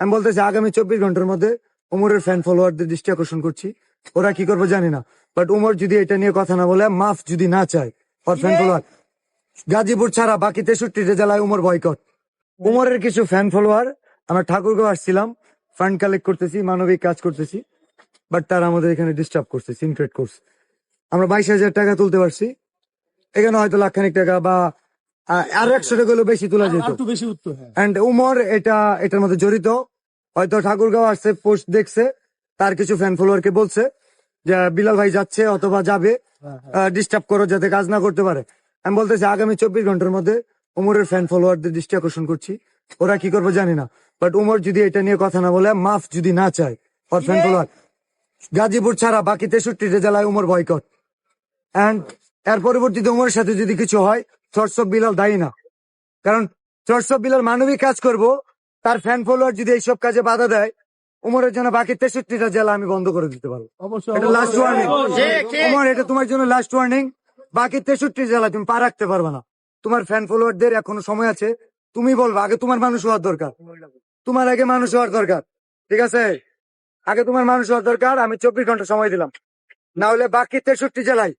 আমি বলতেছি আগামী চব্বিশ ঘণ্টার মধ্যে উমরের ফ্যান ফলোয়ারদের দৃষ্টি আকর্ষণ করছি। ওরা কি করবে জানি না। বাট উমর যদি এটা নিয়ে কথা না বলে মাফ যদি না চায় ওর ফ্যান ফলোয়ার গাজীপুর ছাড়া বাকি তেষট্টিটা জেলায় উমর বয়কট উমরের কিছু ফ্যান ফলোয়ার আমরা ঠাকুরগাঁও আসছিলাম ফান্ড কালেক্ট করতেছি মানবিক কাজ করতেছি বাট তারা আমাদের এখানে ডিস্টার্ব করছে সিনক্রেট করছে। আমরা বাইশ হাজার টাকা তুলতে পারছি। এখানে হয়তো লাখখানিক টাকা বা আর একশো টাকা বেশি তোলা যেত। একটু বেশি উত্তর হ্যাঁ। এন্ড উমর এটা এটার মধ্যে জড়িত। হয়তো ঠাকুরগাঁও আসছে পোস্ট দেখছে তার কিছু ফ্যান ফলোয়ারকে বলছে যে বিলাল ভাই যাচ্ছে অথবা যাবে ডিস্টার্ব করো যাতে কাজ না করতে পারে। আমি বলতেছি আগামী চব্বিশ ঘণ্টার মধ্যে উমরের ফ্যান ফলোয়ারদের দৃষ্টি আকর্ষণ করছি। ওরা কি করবে জানি না। বাট উমর যদি এটা নিয়ে কথা না বলে মাফ যদি না চায় ওর ফ্যান ফলোয়ার গাজীপুর ছাড়া বাকি তেষট্টিটা জেলায় উমর বয়কট এন্ড এর পরবর্তীতে উমরের সাথে যদি কিছু হয় চর্চ অফ বিলাল দায়ী না। কারণ চর্চ অফ বিলাল মানবিক কাজ করব তার ফ্যান ফলোয়ার যদি এইসব কাজে বাধা দেয় উমরের জন্য বাকি তেষট্টিটা জেলা আমি বন্ধ করে দিতে পারব। এটা লাস্ট ওয়ার্নিং উমর এটা তোমার জন্য লাস্ট ওয়ার্নিং বাকি তেষট্টি জেলা তুমি পা রাখতে পারবে না। তোমার ফ্যান ফলোয়ারদের এখনও সময় আছে। তুমি বলবা আগে তোমার মানুষ হওয়ার দরকার। তোমার আগে মানুষ হওয়ার দরকার। ঠিক আছে? আগে তোমার মানুষ হওয়ার দরকার আমি চব্বিশ ঘণ্টা সময় দিলাম। না হলে বাকি তেষট্টি জেলায়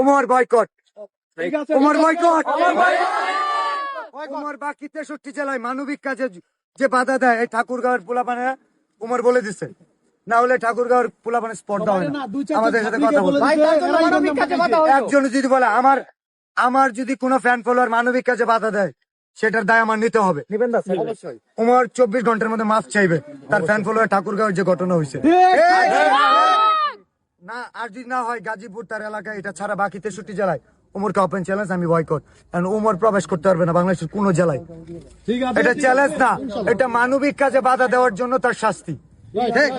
উমর বয়কট বয়কট উমর বাকি তেষট্টি জেলায় মানবিক কাজে যে বাধা দেয় এই ঠাকুরগাঁওয়ের পোলাপানে উমর বলে দিচ্ছে না হলে ঠাকুরগাঁওয়ের পোলাপানে দেওয়া হয় না। আমাদের সাথে কথা। একজন যদি বলে আমার আমার যদি কোনো ফ্যান ফলোয়ার মানবিক কাজে বাধা দেয় সেটার দায় আমার নিতে হবে। অবশ্যই। চব্বিশ ঘণ্টার মধ্যে মাফ চাইবে। তার ফ্যান ফলোয়ার ঠাকুরগাঁওয়ের যে ঘটনা হয়েছে। না আর যদি না হয় গাজীপুর তার এলাকায় এটা ছাড়া বাকি তেষট্টি জেলায় উমরকে ওপেন চ্যালেঞ্জ আমি বয়কট কারণ উমর প্রবেশ করতে পারবে না বাংলাদেশের কোন জেলায়। এটা চ্যালেঞ্জ না এটা মানবিক কাজে বাধা দেওয়ার জন্য তার শাস্তি। হ্যাঁ ঠিক